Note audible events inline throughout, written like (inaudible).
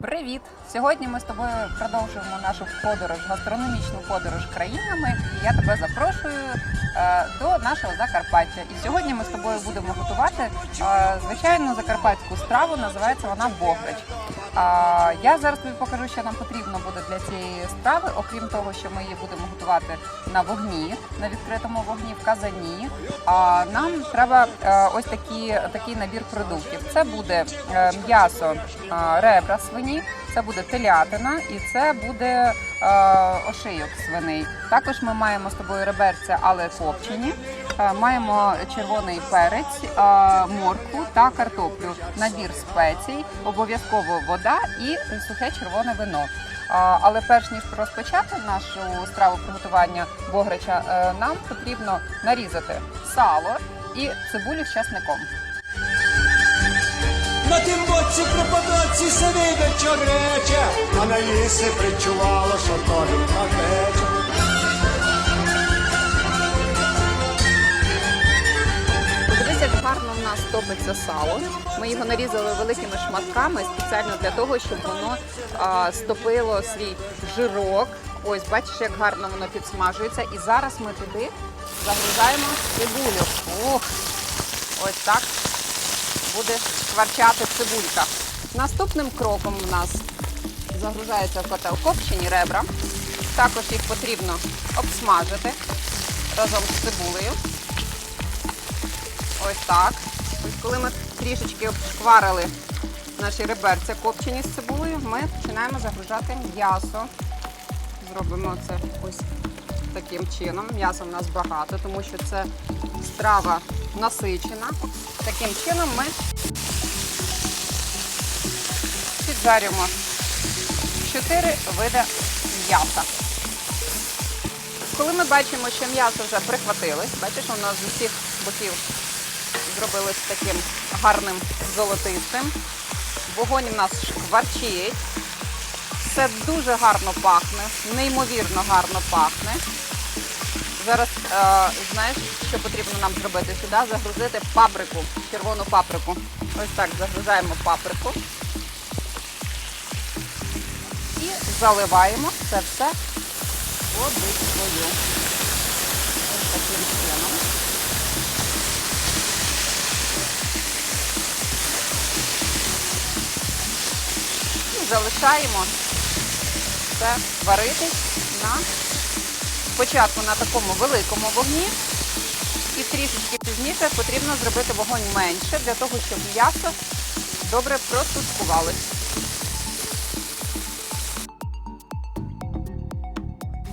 Привіт! Сьогодні ми з тобою продовжуємо нашу подорож, гастрономічну подорож країнами. І я тебе запрошую е, до нашого Закарпаття. І сьогодні ми з тобою будемо готувати е, звичайну закарпатську страву. Називається вона бограч. А, я зараз тобі покажу, що нам потрібно буде для цієї страви, окрім того, що ми її будемо готувати на вогні, на відкритому вогні в казані. А нам треба е, ось такі, такий набір продуктів. Це буде е, м'ясо е, ребра свині, це буде телятина і це буде ошийок свиний. Також ми маємо з тобою реберця, але копчені. Е, Маємо червоний перець, е, моркву та картоплю, набір спецій, обов'язково вода і сухе червоне вино. Але перш ніж розпочати нашу страву приготування бограча, е, нам потрібно нарізати сало і цибулю з часником. На тим боці при подоці сиди вечор рече, а на лісі причувало, що то він як гарно в нас топиться сало. Ми його нарізали великими шматками спеціально для того, щоб воно а, стопило свій жирок. Ось бачиш, як гарно воно підсмажується. І зараз ми туди загружаємо цибулю. Ох, ось так буде шкварчати цибулька. Наступним кроком в нас загружається в котел копчені ребра. Також їх потрібно обсмажити разом з цибулею. Ось так. Ось коли ми трішечки обшкварили наші реберця копчені з цибулею, ми починаємо загружати м'ясо. Зробимо це ось таким чином. М'яса в нас багато, тому що це страва насичена. Таким чином ми піджарюємо 4 види м'яса. Коли ми бачимо, що м'ясо вже прихватилось, бачиш, воно з усіх боків зробилось таким гарним золотистим. Вогонь у нас шкварчить. Все дуже гарно пахне, неймовірно гарно пахне. Зараз е, знаєш, що потрібно нам зробити сюди? Загрузити паприку, червону паприку. Ось так загружаємо паприку. І заливаємо це все водичкою. Ось таким чином. І залишаємо це варитись на спочатку на такому великому вогні. І трішечки пізніше потрібно зробити вогонь менше для того, щоб м'ясо добре протушкувалось.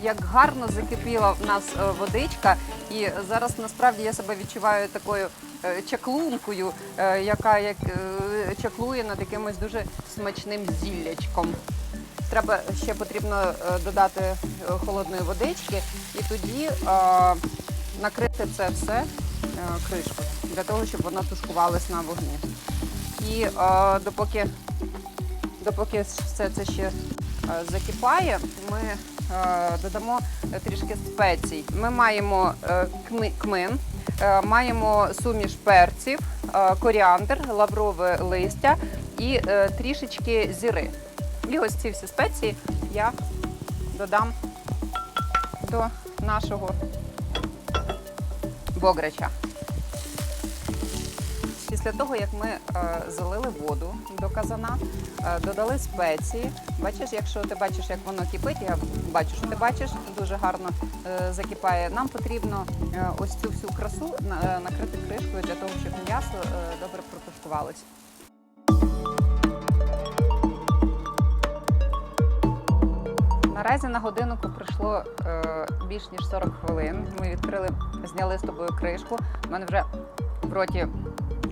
Як гарно закипіла в нас е, водичка, і зараз насправді я себе відчуваю такою е, чаклункою, е, яка як чаклує над якимось дуже смачним зіллячком. Треба ще потрібно додати холодної водички і тоді накрити це все кришкою для того, щоб воно тушкувалось на вогні. І допоки допоки все це ще закипає, ми додамо трішки спецій. Ми маємо е, кмин, е, маємо суміш перців, е, коріандр, лаврове листя і е, трішечки зіри. І ось ці всі спеції я додам до нашого бограча. Після того, як ми е, залили воду до казана, е, додали спеції. Бачиш, якщо ти бачиш, як воно кипить, я бачу, що ти бачиш, дуже гарно е, закипає. Нам потрібно ось цю всю красу на- накрити кришкою для того, щоб м'ясо добре протушкувалось. Наразі на годиннику пройшло е, більш ніж 40 хвилин. Ми відкрили, зняли з тобою кришку. У мене вже в роті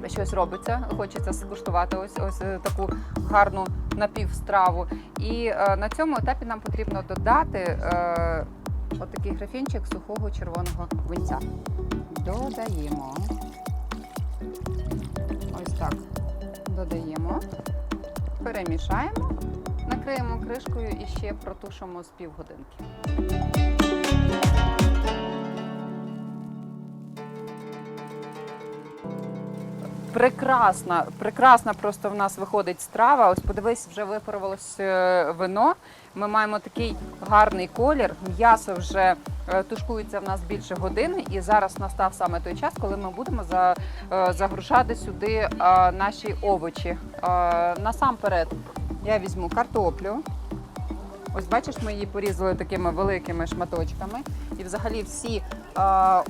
щось робиться. Хочеться скуштувати ось ось е, таку гарну напівстраву. І е, на цьому етапі нам потрібно додати е, отакий графінчик сухого червоного винця. Додаємо. Ось так. Додаємо, перемішаємо, накриємо кришкою і ще протушимо з півгодинки. Прекрасна, прекрасна просто в нас виходить страва. Ось подивись, вже випарувалось е, вино. Ми маємо такий гарний колір. М'ясо вже е, тушкується в нас більше години, і зараз настав саме той час, коли ми будемо е, загружати сюди наші овочі. Насамперед я візьму картоплю. Ось бачиш, ми її порізали такими великими шматочками. І взагалі всі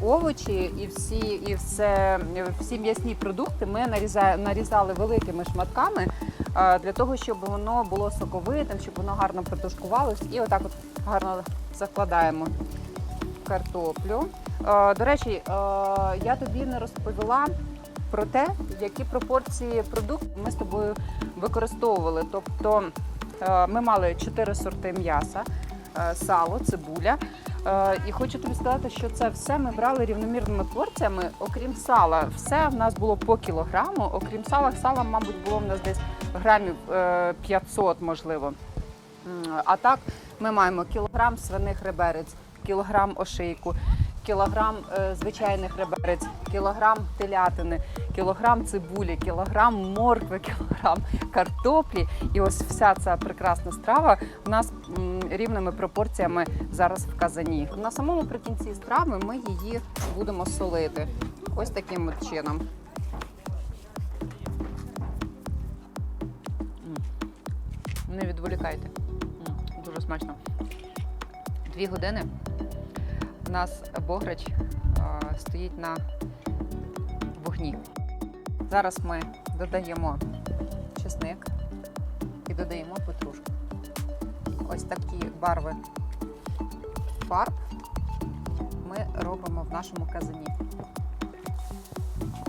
овочі і всі, і все, всі м'ясні продукти ми наріза, нарізали великими шматками для того, щоб воно було соковитим, щоб воно гарно протушкувалось. І отак от гарно закладаємо картоплю. До речі, я тобі не розповіла про те, які пропорції продуктів ми з тобою використовували. Тобто ми мали чотири сорти м'яса, сало, цибуля. Е, І хочу тобі сказати, що це все ми брали рівномірними порціями, окрім сала. Все в нас було по кілограму. Окрім сала, сала, мабуть, було в нас десь грамів е, 500, можливо. А так ми маємо кілограм свиних реберець, кілограм ошийку, кілограм е, звичайних реберець, кілограм телятини, кілограм цибулі, кілограм моркви, (laughs) кілограм картоплі. І ось вся ця прекрасна страва у нас рівними пропорціями зараз в казані. На самому прикінці страви ми її будемо солити. Ось таким от чином. Не відволікайте. Дуже смачно. Дві години у нас бограч стоїть на вогні. Зараз ми додаємо чесник і додаємо петрушку. Ось такі барви фарб ми робимо в нашому казані.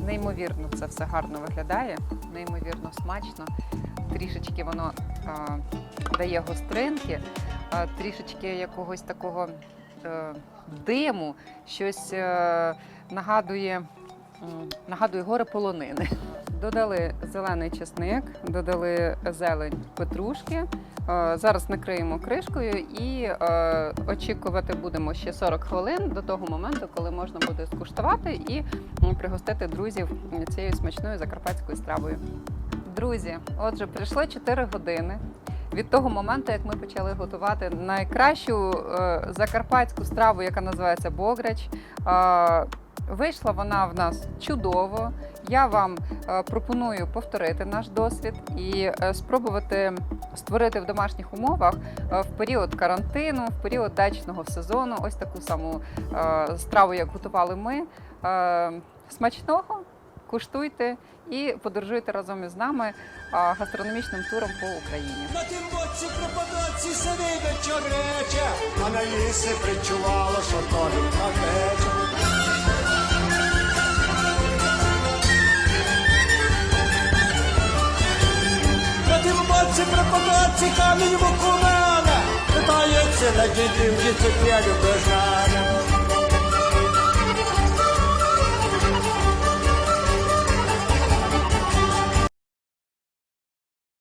Неймовірно це все гарно виглядає, неймовірно смачно. Трішечки воно а, дає гостринки, а, трішечки якогось такого е, диму, щось е, нагадує, нагадує гори полонини. (laughs) Додали зелений чесник, додали зелень петрушки. Е, Зараз накриємо кришкою і е, очікувати будемо ще 40 хвилин до того моменту, коли можна буде скуштувати і пригостити друзів цією смачною закарпатською стравою. Друзі, отже, прийшло 4 години від того моменту, як ми почали готувати найкращу е, закарпатську страву, яка називається бограч. Е, Вийшла вона в нас чудово. Я вам е, пропоную повторити наш досвід і спробувати створити в домашніх умовах в період карантину, в період дачного сезону. Ось таку саму страву, як готували ми. Смачного! Куштуйте і подорожуйте разом із нами гастрономічним туром по Україні. На тім боці пропадаці сидить вечорече, а на лісі причувало, що то від капече. На тім боці пропадаці камінь в мене, питається на дідів, діти любиш мене.